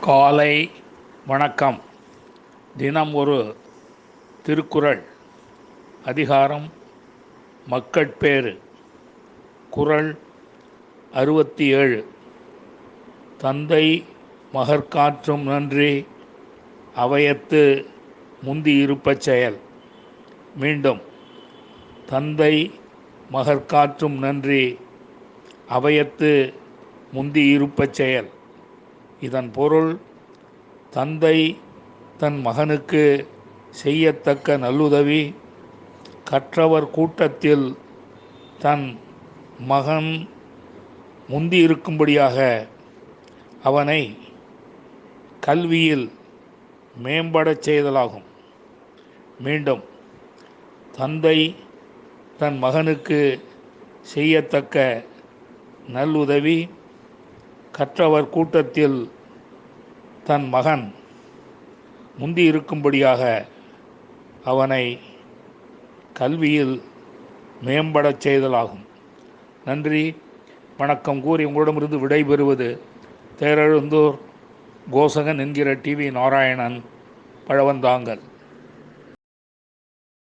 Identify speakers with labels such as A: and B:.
A: காலை வணக்கம். தினம் ஒரு திருக்குறள். அதிகாரம் மக்கட்பேறு குறள் அறுபத்தி ஏழு தந்தை மகற்காற்றும் நன்றி. அவையத்து முந்தியிருப்பச் செயல். மீண்டும் தந்தை மகற்காற்றும் நன்றி. அவையத்து முந்தியிருப்பச் செயல். இதன் பொருள் தந்தை தன் மகனுக்கு செய்யத்தக்க நல்லுதவி கற்றவர் கூட்டத்தில் தன் மகன் முந்தி இருக்கும்படியாக அவனை கல்வியில் மேம்படச் செய்தலாகும். மீண்டும் தந்தை தன் மகனுக்கு செய்யத்தக்க நல்லுதவி கற்றவர் கூட்டத்தில் தன் மகன் முந்தி இருக்கும்படியாக அவனை கல்வியில் மேம்படச் செய்தலாகும். நன்றி. வணக்கம். கூறி உங்களிடமிருந்து விடைபெறுவது தேரெழுந்தூர் கோசகன் என்கிற டிவி நாராயணன் பழவந்தாங்கல்.